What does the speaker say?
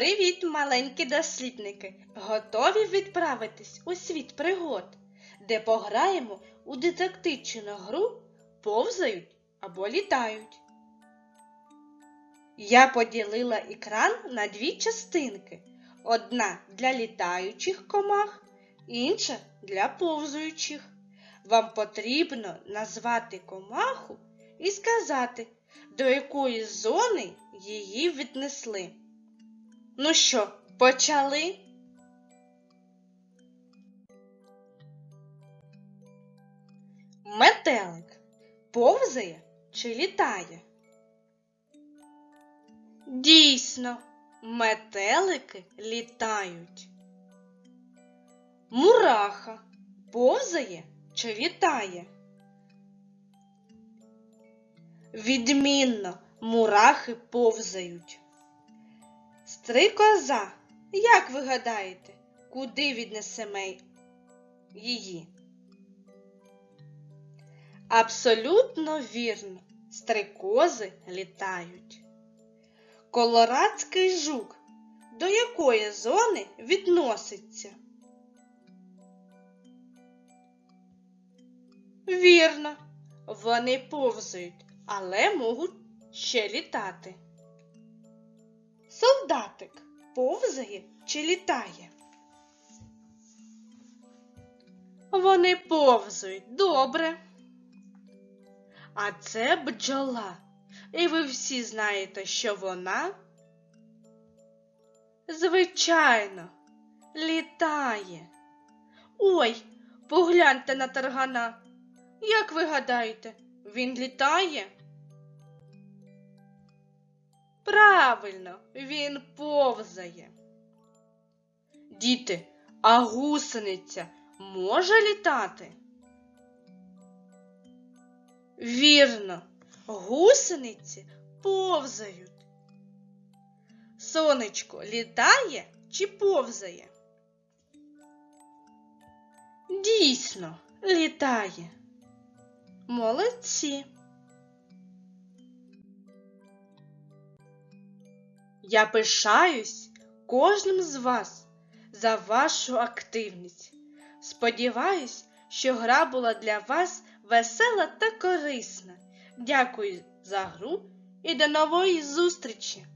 Привіт, маленькі дослідники! Готові відправитись у світ пригод, де пограємо у детективчину гру повзають або літають. Я поділила екран на дві частинки: одна для літаючих комах, інша для повзуючих. Вам потрібно назвати комаху і сказати, до якої зони її віднесли. Ну що, почали? Метелик повзає чи літає? Дійсно, метелики літають. Мураха повзає чи літає? Відмінно, мурахи повзають. Стрикоза, як ви гадаєте, куди віднесемо її? Абсолютно вірно, стрикози літають. Колорадський жук до якої зони відноситься? Вірно, вони повзають, але можуть ще літати. Солдатик повзає чи літає? Вони повзають добре. А це бджола. І ви всі знаєте, що вона, звичайно, літає. Ой, погляньте на таргана. Як ви гадаєте, він літає? Правильно, він повзає. Діти, а гусениця може літати? Вірно, гусениці повзають. Сонечко літає чи повзає? Дійсно, літає. Молодці. Я пишаюсь кожним з вас за вашу активність. Сподіваюсь, що гра була для вас весела та корисна. Дякую за гру і до нової зустрічі!